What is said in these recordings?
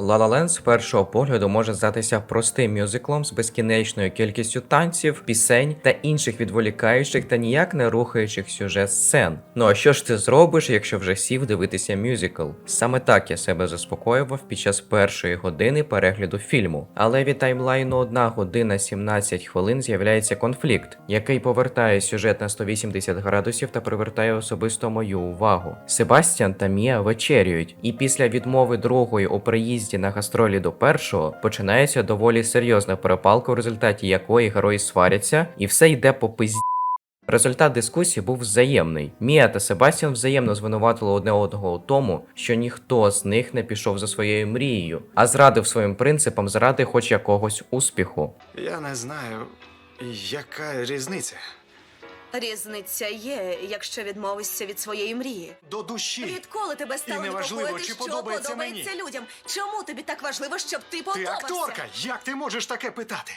La La Land з першого погляду може здатися простим мюзиклом з безкінечною кількістю танців, пісень та інших відволікаючих та ніяк не рухаючих сюжет сцен. Ну а що ж ти зробиш, якщо вже сів дивитися мюзикл? Саме так я себе заспокоював під час першої години перегляду фільму. Але від таймлайну 1 година 17 хвилин з'являється конфлікт, який повертає сюжет на 180 градусів та привертає особисто мою увагу. Себастьян та Мія вечерюють, і після відмови другої у приїзді на гастролі до першого починається доволі серйозна перепалка, в результаті якої герої сваряться, і все йде по пизді. Результат дискусії був взаємний. Мія та Себастьян взаємно звинуватили одне одного у тому, що ніхто з них не пішов за своєю мрією, а зрадив своїм принципам заради хоч якогось успіху. Я не знаю, яка різниця. Різниця є, якщо відмовишся від своєї мрії. До душі. Відколи тебе стало неважливо, непокоїти, чи що подобається подобається людям? Чому тобі так важливо, щоб ти Ти подобався? акторка! Як ти можеш таке питати?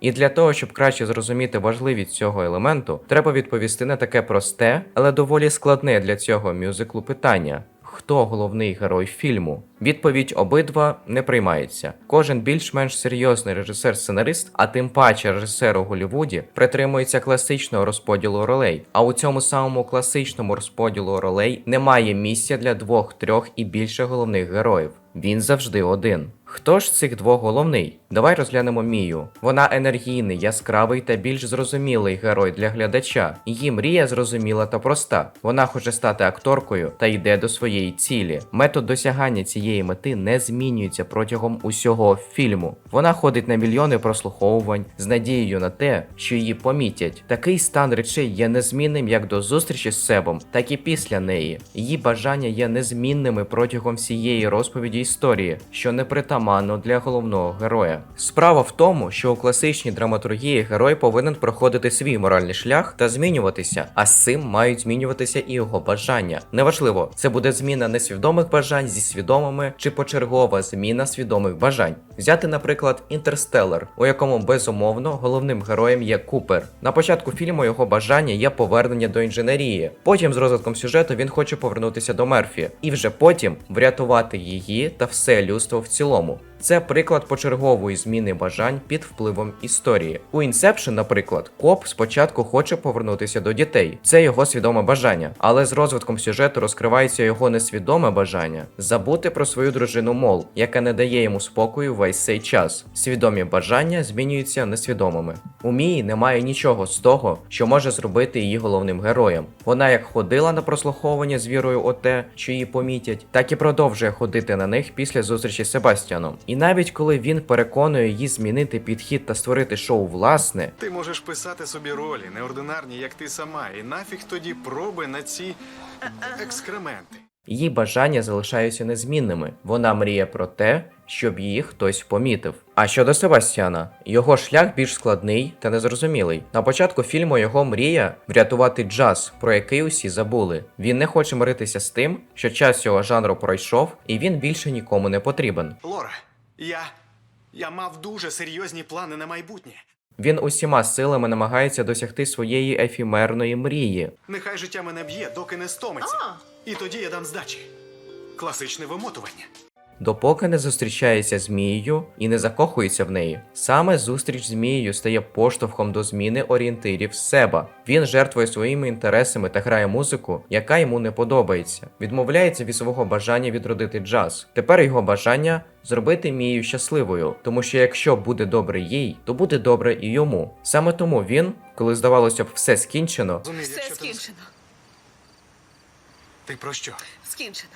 І для того, щоб краще зрозуміти важливість цього елементу, треба відповісти на таке просте, але доволі складне для цього мюзиклу питання: хто головний герой фільму? Відповідь обидва не приймається. Кожен більш-менш серйозний режисер-сценарист, а тим паче режисер у Голлівуді, притримується класичного розподілу ролей. А у цьому самому класичному розподілу ролей немає місця для двох, трьох і більше головних героїв. Він завжди один. Хто ж цих двох головний? Давай розглянемо Мію. Вона енергійний, яскравий та більш зрозумілий герой для глядача. Її мрія зрозуміла та проста. Вона хоче стати акторкою та йде до своєї цілі. Метод досягання цієї мети не змінюється протягом усього фільму. Вона ходить на мільйони прослуховувань з надією на те, що її помітять. Такий стан речей є незмінним як до зустрічі з Себом, так і після неї. Її бажання є незмінними протягом всієї розповіді історії, що не притаманно для головного героя. Справа в тому, що у класичній драматургії герой повинен проходити свій моральний шлях та змінюватися, а з цим мають змінюватися і його бажання. Неважливо, це буде зміна несвідомих бажань зі свідомими чи почергова зміна свідомих бажань. Взяти, наприклад, Інтерстеллар, у якому безумовно головним героєм є Купер. На початку фільму його бажання є повернення до інженерії. Потім, з розвитком сюжету, він хоче повернутися до Мерфі, і вже потім врятувати її та все людство в цілому. Це приклад почергової зміни бажань під впливом історії. У Інсепшн, наприклад, коп спочатку хоче повернутися до дітей. Це його свідоме бажання, але з розвитком сюжету розкривається його несвідоме бажання забути про свою дружину Мол, яка не дає йому спокою весь цей час. Свідомі бажання змінюються несвідомими. У Мії немає нічого з того, що може зробити її головним героєм. Вона як ходила на прослуховування з вірою о те, що її помітять, так і продовжує ходити на них після зустрічі з Себастьяном. І навіть коли він переконує її змінити підхід та створити шоу власне, Ти можеш писати собі ролі, неординарні, як ти сама, і нафіг тоді проби на ці екскременти. її бажання залишаються незмінними. Вона мріє про те, щоб її хтось помітив. А щодо Себастьяна, його шлях більш складний та незрозумілий. На початку фільму його мрія врятувати джаз, про який усі забули. Він не хоче миритися з тим, що час цього жанру пройшов, і він більше нікому не потрібен. Лора, я. Я мав дуже серйозні плани на майбутнє. Він усіма силами намагається досягти своєї ефімерної мрії. Нехай життя мене б'є, доки не стомиться. І тоді я дам здачі. Класичне вимотування. Допоки не зустрічається з Мією і не закохується в неї. Саме зустріч з Мією стає поштовхом до зміни орієнтирів себе. Він жертвує своїми інтересами та грає музику, яка йому не подобається. Відмовляється від свого бажання відродити джаз. Тепер його бажання зробити Мію щасливою, тому що якщо буде добре їй, то буде добре і йому. Саме тому він, коли здавалося б все скінчено, Все скінчено. ти про що? Скінчено.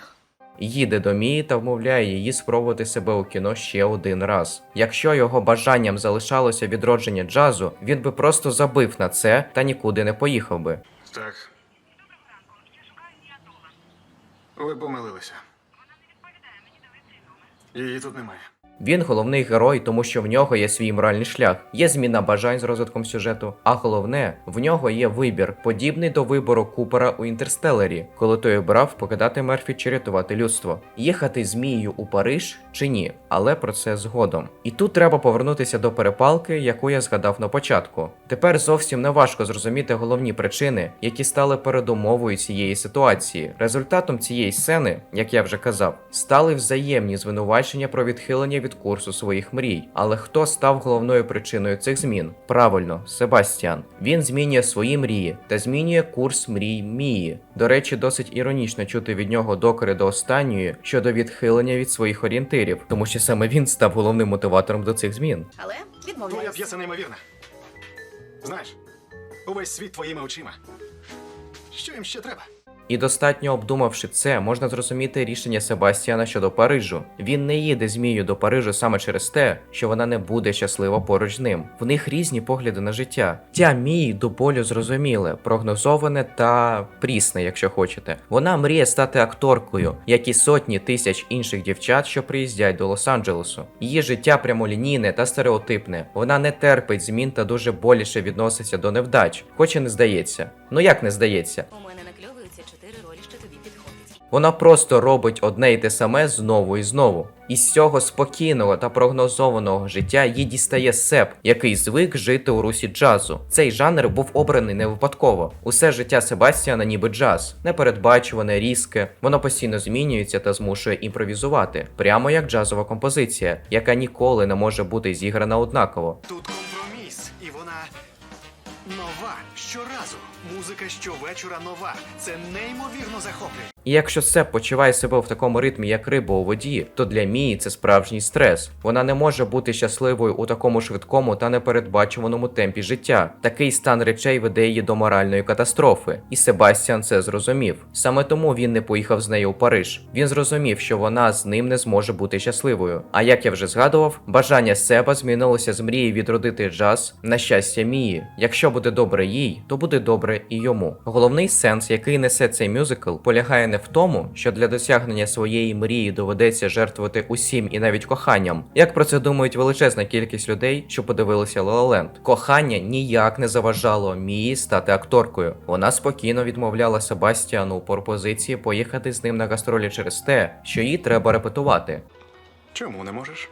Їде до Мії та вмовляє її спробувати себе у кіно ще один раз. Якщо його бажанням залишалося відродження джазу, він би просто забив на це та нікуди не поїхав би. Так. Ви помилилися. Її тут немає. Він головний герой, тому що в нього є свій моральний шлях, є зміна бажань з розвитком сюжету. А головне, в нього є вибір, подібний до вибору Купера у інтерстелері, коли той обрав покидати Мерфі чи рятувати людство, їхати змією у Париж чи ні, але про це згодом. І тут треба повернутися до перепалки, яку я згадав на початку. Тепер зовсім не важко зрозуміти головні причини, які стали передумовою цієї ситуації. Результатом цієї сцени, як я вже казав, стали взаємні звинувачення про відхилення від курсу своїх мрій. Але хто став головною причиною цих змін? Правильно, Себастьян. Він змінює свої мрії та змінює курс мрій Мії. До речі, досить іронічно чути від нього докори до останньої щодо відхилення від своїх орієнтирів, тому що саме він став головним мотиватором до цих змін. Але Твоя п'єса неймовірна. Знаєш, увесь світ твоїми очима. Що їм ще треба? І достатньо обдумавши це, можна зрозуміти рішення Себастьяна щодо Парижу. Він не їде змію до Парижу саме через те, що вона не буде щаслива поруч з ним. В них різні погляди на життя. Тя Мії до болю зрозуміле, прогнозоване та прісне, якщо хочете. Вона мріє стати акторкою, як і сотні тисяч інших дівчат, що приїздять до Лос-Анджелесу. Її життя прямолінійне та стереотипне. Вона не терпить змін та дуже боліше відноситься до невдач, хоч і не здається. Ну як не здається? У мене Вона просто робить одне й те саме знову і знову. Із цього спокійного та прогнозованого життя їй дістає сеп, який звик жити у русі джазу. Цей жанр був обраний не випадково. Усе життя Себастьяна ніби джаз, непередбачуване, різке. Воно постійно змінюється та змушує імпровізувати, прямо як джазова композиція, яка ніколи не може бути зіграна однаково. Тут компроміс, і вона нова щоразу. Музика щовечора нова. Це неймовірно захоплює. І якщо Сеп почуває себе в такому ритмі, як риба у воді, то для Мії це справжній стрес. Вона не може бути щасливою у такому швидкому та непередбачуваному темпі життя. Такий стан речей веде її до моральної катастрофи. І Себастьян це зрозумів. Саме тому він не поїхав з нею у Париж. Він зрозумів, що вона з ним не зможе бути щасливою. А як я вже згадував, бажання Себа змінилося з мрії відродити джаз на щастя Мії. Якщо буде добре їй, то буде добре і йому. Головний сенс, який несе цей мюзикл, полягає не в тому, що для досягнення своєї мрії доведеться жертвувати усім і навіть коханням. Як про це думають величезна кількість людей, що подивилися La La Land. Кохання ніяк не заважало Мії стати акторкою. Вона спокійно відмовляла Себастіану у пропозиції поїхати з ним на гастролі через те, що їй треба репетувати. Чому не можеш?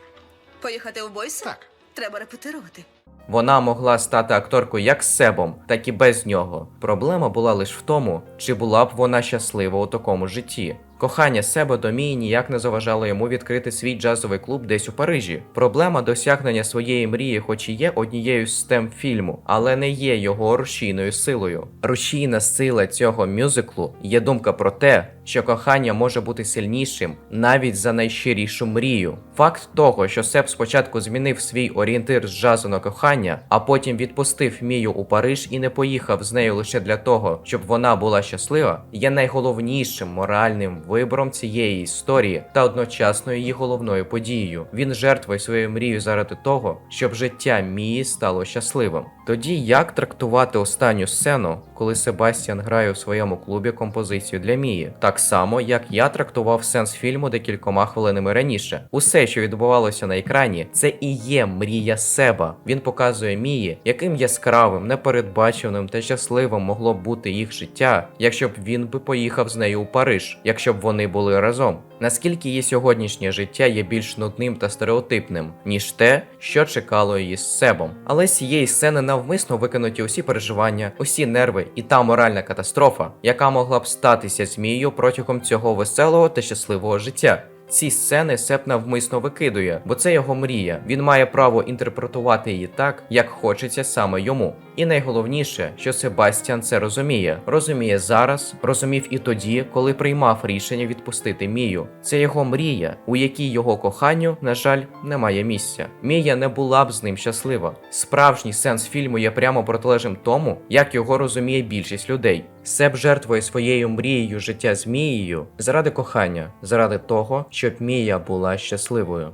Поїхати в бойс? Так. Треба репетирувати. Вона могла стати акторкою як з Себом, так і без нього. Проблема була лише в тому, чи була б вона щаслива у такому житті. Кохання себе до Мії ніяк не заважало йому відкрити свій джазовий клуб десь у Парижі. Проблема досягнення своєї мрії, хоч і є однією з тем фільму, але не є його рушійною силою. Рушійна сила цього мюзиклу є думка про те, що кохання може бути сильнішим навіть за найщирішу мрію. Факт того, що Сеп спочатку змінив свій орієнтир з джазу на кохання, а потім відпустив Мію у Париж і не поїхав з нею лише для того, щоб вона була щаслива, є найголовнішим моральним вибором цієї історії та одночасно її головною подією. Він жертвує свою мрію заради того, щоб життя Мії стало щасливим. Тоді як трактувати останню сцену, коли Себастьян грає у своєму клубі композицію для Мії, так само як я трактував сенс фільму декількома хвилинами раніше. Усе, що відбувалося на екрані, це і є мрія Себа. Він показує Мії, яким яскравим, непередбаченим та щасливим могло б бути їх життя, якщо б він би поїхав з нею у Париж, якщо б вони були разом. Наскільки її сьогоднішнє життя є більш нудним та стереотипним, ніж те, що чекало її з Себом. Але з цієї сцени навмисно викинуті усі переживання, усі нерви і та моральна катастрофа, яка могла б статися змією протягом цього веселого та щасливого життя. Ці сцени Сеп навмисно викидує, бо це його мрія. Він має право інтерпретувати її так, як хочеться саме йому. І найголовніше, що Себастьян це розуміє. Розуміє зараз, розумів і тоді, коли приймав рішення відпустити Мію. Це його мрія, у якій його коханню, на жаль, немає місця. Мія не була б з ним щаслива. Справжній сенс фільму є прямо протилежним тому, як його розуміє більшість людей. Себ жертвує своєю мрією життя з Мією заради кохання, заради того, щоб Мія була щасливою.